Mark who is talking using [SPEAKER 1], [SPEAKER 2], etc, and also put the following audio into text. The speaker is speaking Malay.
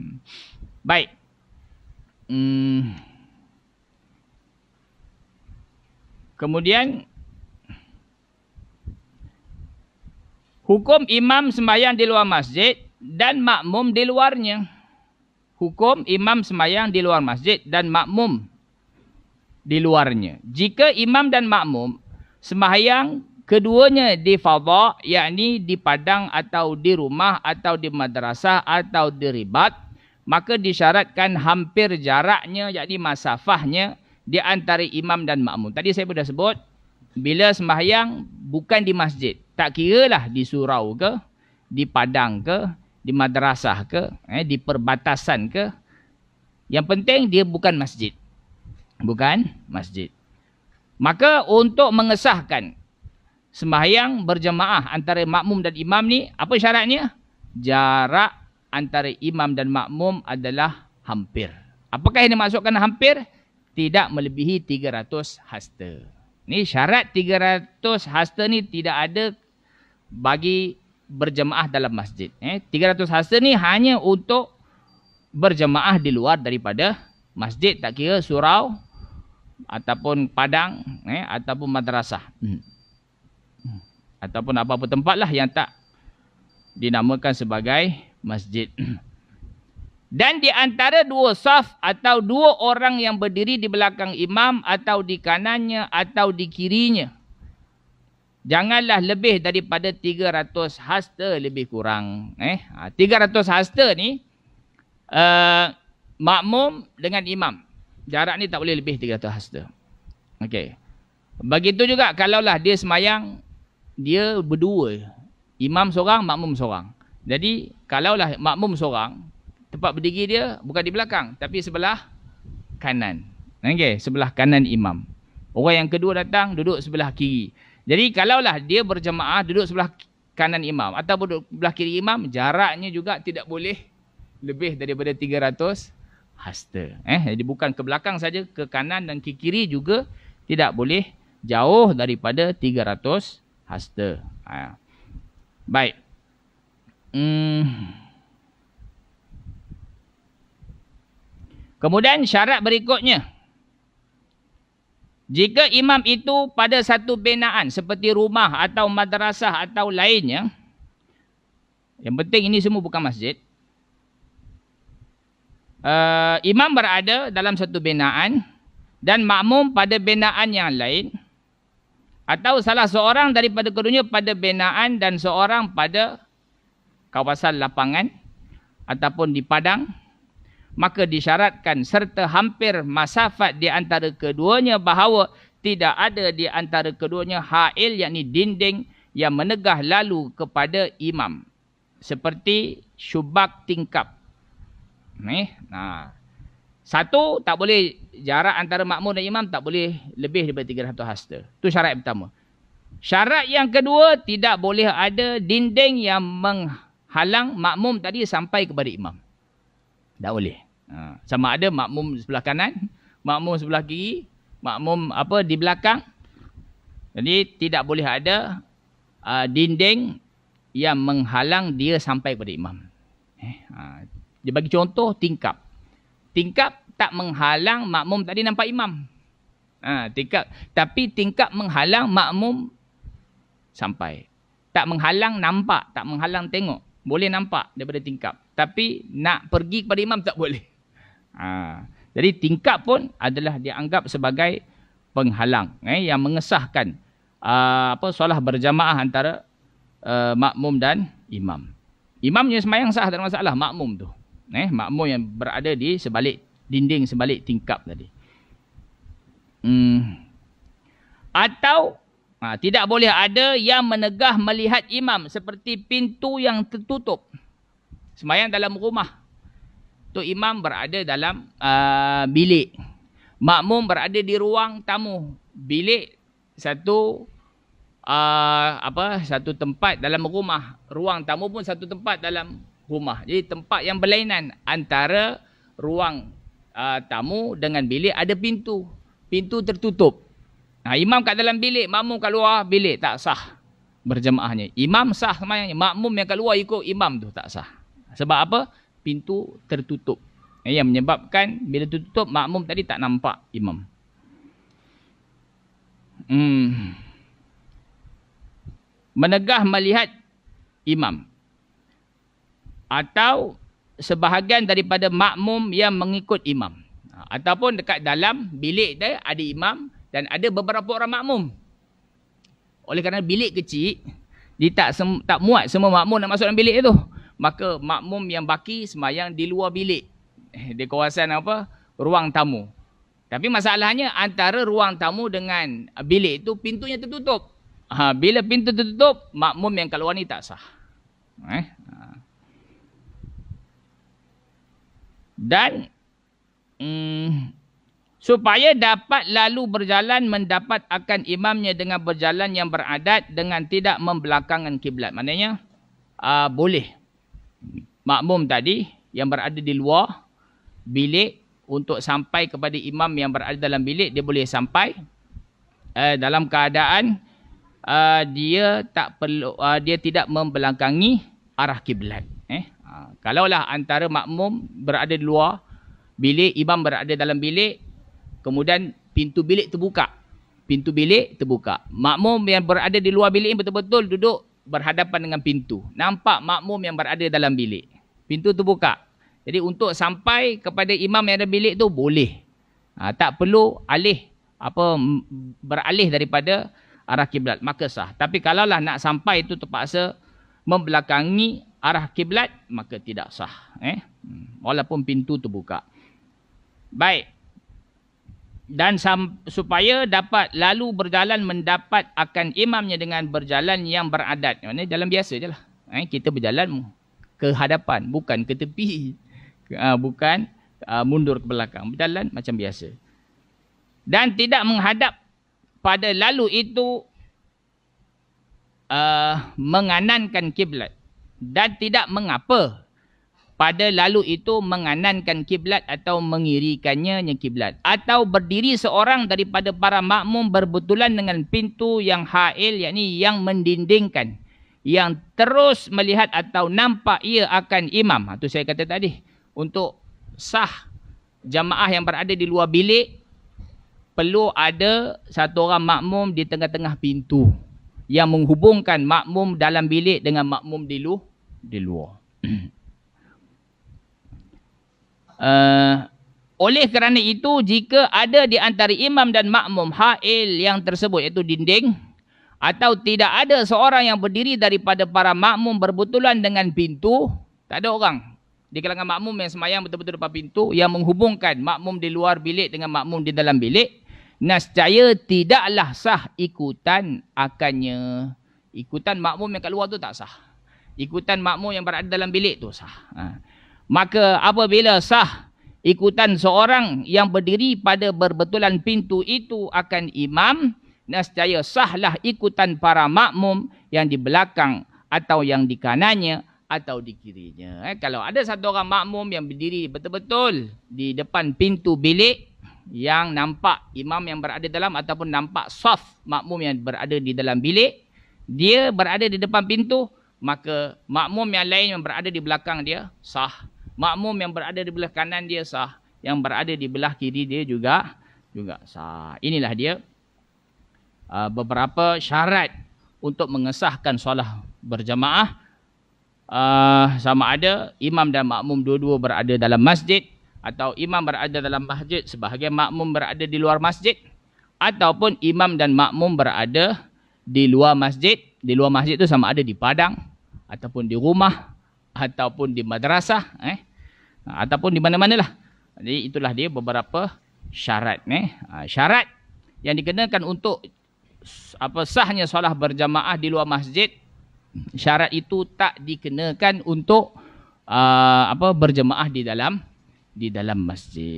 [SPEAKER 1] Hmm. Baik. Hmm. Kemudian hukum imam sembahyang di luar masjid dan makmum di luarnya. Hukum imam sembahyang di luar masjid dan makmum di luarnya. Jika imam dan makmum sembahyang keduanya di fadha, yakni di padang atau di rumah atau di madrasah atau di ribat, maka disyaratkan hampir jaraknya, yakni masafahnya di antara imam dan makmum. Tadi saya sudah sebut, bila sembahyang bukan di masjid. Tak kira lah di surau ke, di padang ke, di madrasah ke, eh, di perbatasan ke. Yang penting dia bukan masjid. Bukan masjid. Maka untuk mengesahkan sembahyang berjemaah antara makmum dan imam ni, apa syaratnya? Jarak antara imam dan makmum adalah hampir. Apakah yang dimaksudkan hampir? Tidak melebihi 300 hasta. Ni syarat 300 hasta ni tidak ada bagi berjemaah dalam masjid. Eh, 300 hasta ni hanya untuk berjemaah di luar daripada masjid. Tak kira surau ataupun padang eh, ataupun madrasah. Hmm. Ataupun apa-apa tempat lah yang tak dinamakan sebagai masjid. Dan di antara dua saf atau dua orang yang berdiri di belakang imam atau di kanannya atau di kirinya janganlah lebih daripada 300 hasta lebih kurang. Eh 300 ha, hasta ni uh, makmum dengan imam. Jarak ni tak boleh lebih 300 hasta. Okey. Begitu juga kalaulah dia semayang dia berdua. Imam seorang makmum seorang jadi kalaulah makmum seorang tempat berdiri dia bukan di belakang tapi sebelah kanan okey sebelah kanan imam orang yang kedua datang duduk sebelah kiri jadi kalaulah dia berjemaah duduk sebelah kanan imam atau duduk sebelah kiri imam, jaraknya juga tidak boleh lebih daripada 300 hasta. Eh, jadi bukan ke belakang saja, ke kanan dan ke kiri juga tidak boleh jauh daripada 300 hasta. Ha. Baik. Hmm. Kemudian syarat berikutnya. Jika imam itu pada satu binaan seperti rumah atau madrasah atau lainnya, yang penting ini semua bukan masjid. Uh, imam berada dalam satu binaan dan makmum pada binaan yang lain atau salah seorang daripada keduanya pada binaan dan seorang pada kawasan lapangan ataupun di padang maka disyaratkan serta hampir masafat di antara keduanya bahawa tidak ada di antara keduanya ha'il yakni dinding yang menegah lalu kepada imam. Seperti syubak tingkap. Ni nah. Satu tak boleh jarak antara makmum dan imam tak boleh lebih daripada 300 hasta. Tu syarat yang pertama. Syarat yang kedua tidak boleh ada dinding yang menghalang makmum tadi sampai kepada imam tak boleh. Ha. Sama ada makmum sebelah kanan, makmum sebelah kiri, makmum apa di belakang. Jadi tidak boleh ada uh, dinding yang menghalang dia sampai kepada imam. Eh, ha. Dia bagi contoh tingkap. Tingkap tak menghalang makmum tadi nampak imam. Ha, tingkap. Tapi tingkap menghalang makmum sampai. Tak menghalang nampak, tak menghalang tengok. Boleh nampak daripada tingkap tapi nak pergi kepada imam tak boleh. Ha. Jadi tingkap pun adalah dianggap sebagai penghalang eh, yang mengesahkan uh, apa solah berjamaah antara uh, makmum dan imam. Imamnya semayang sah ada masalah makmum tu. Eh, makmum yang berada di sebalik dinding sebalik tingkap tadi. Hmm. Atau ha, tidak boleh ada yang menegah melihat imam seperti pintu yang tertutup. Semayang dalam rumah. Tu imam berada dalam uh, bilik. Makmum berada di ruang tamu. Bilik satu uh, apa satu tempat dalam rumah. Ruang tamu pun satu tempat dalam rumah. Jadi tempat yang berlainan antara ruang uh, tamu dengan bilik ada pintu. Pintu tertutup. Nah, imam kat dalam bilik, makmum kat luar bilik tak sah berjemaahnya. Imam sah semayangnya. Makmum yang kat luar ikut imam tu tak sah. Sebab apa? pintu tertutup. Yang menyebabkan bila tertutup makmum tadi tak nampak imam. Hmm. Menegah melihat imam. Atau sebahagian daripada makmum yang mengikut imam. Ataupun dekat dalam bilik dia ada imam dan ada beberapa orang makmum. Oleh kerana bilik kecil, dia tak tak muat semua makmum nak masuk dalam bilik itu. Maka makmum yang baki semayang di luar bilik. Eh, di kawasan apa? Ruang tamu. Tapi masalahnya antara ruang tamu dengan bilik itu pintunya tertutup. Ha, bila pintu tertutup, makmum yang kat luar ni tak sah. Eh? Ha. Dan hmm, supaya dapat lalu berjalan mendapat akan imamnya dengan berjalan yang beradat dengan tidak membelakangkan kiblat. Maknanya uh, boleh. Makmum tadi yang berada di luar bilik untuk sampai kepada imam yang berada dalam bilik dia boleh sampai. Uh, dalam keadaan uh, dia tak perlu uh, dia tidak membelakangi arah kiblat. Eh uh, kalaulah antara makmum berada di luar bilik imam berada dalam bilik Kemudian pintu bilik terbuka. Pintu bilik terbuka. Makmum yang berada di luar bilik ini betul-betul duduk berhadapan dengan pintu. Nampak makmum yang berada dalam bilik. Pintu terbuka. Jadi untuk sampai kepada imam yang ada bilik tu boleh. Ha, tak perlu alih apa beralih daripada arah kiblat maka sah. Tapi kalaulah nak sampai itu terpaksa membelakangi arah kiblat maka tidak sah. Eh? Hmm, walaupun pintu terbuka. Baik dan supaya dapat lalu berjalan mendapat akan imamnya dengan berjalan yang beradat. Maksudnya jalan biasa je lah. Eh, kita berjalan ke hadapan, bukan ke tepi. Uh, bukan uh, mundur ke belakang. Berjalan macam biasa. Dan tidak menghadap pada lalu itu uh, menganankan kiblat. Dan tidak mengapa pada lalu itu menganankan kiblat atau mengirikannya nya kiblat. Atau berdiri seorang daripada para makmum berbetulan dengan pintu yang hail yakni yang mendindingkan. Yang terus melihat atau nampak ia akan imam. Ha, tu saya kata tadi. Untuk sah jamaah yang berada di luar bilik perlu ada satu orang makmum di tengah-tengah pintu yang menghubungkan makmum dalam bilik dengan makmum di luar di luar Uh, oleh kerana itu, jika ada di antara imam dan makmum ha'il yang tersebut, iaitu dinding, atau tidak ada seorang yang berdiri daripada para makmum berbetulan dengan pintu, tak ada orang. Di kalangan makmum yang semayang betul-betul depan pintu, yang menghubungkan makmum di luar bilik dengan makmum di dalam bilik, nascaya tidaklah sah ikutan akannya. Ikutan makmum yang kat luar tu tak sah. Ikutan makmum yang berada dalam bilik tu sah. Ha. Maka apabila sah ikutan seorang yang berdiri pada berbetulan pintu itu akan imam, nescaya sahlah ikutan para makmum yang di belakang atau yang di kanannya atau di kirinya. Eh, kalau ada satu orang makmum yang berdiri betul-betul di depan pintu bilik yang nampak imam yang berada dalam ataupun nampak soft makmum yang berada di dalam bilik, dia berada di depan pintu, maka makmum yang lain yang berada di belakang dia sah makmum yang berada di belah kanan dia sah yang berada di belah kiri dia juga juga sah. Inilah dia uh, beberapa syarat untuk mengesahkan solat berjamaah. Uh, sama ada imam dan makmum dua-dua berada dalam masjid atau imam berada dalam masjid sebahagian makmum berada di luar masjid ataupun imam dan makmum berada di luar masjid. Di luar masjid itu sama ada di padang ataupun di rumah ataupun di madrasah eh Ha, ataupun di mana-mana lah. Jadi itulah dia beberapa syarat. Eh. Ha, syarat yang dikenakan untuk apa sahnya solat berjamaah di luar masjid. Syarat itu tak dikenakan untuk uh, apa berjamaah di dalam di dalam masjid.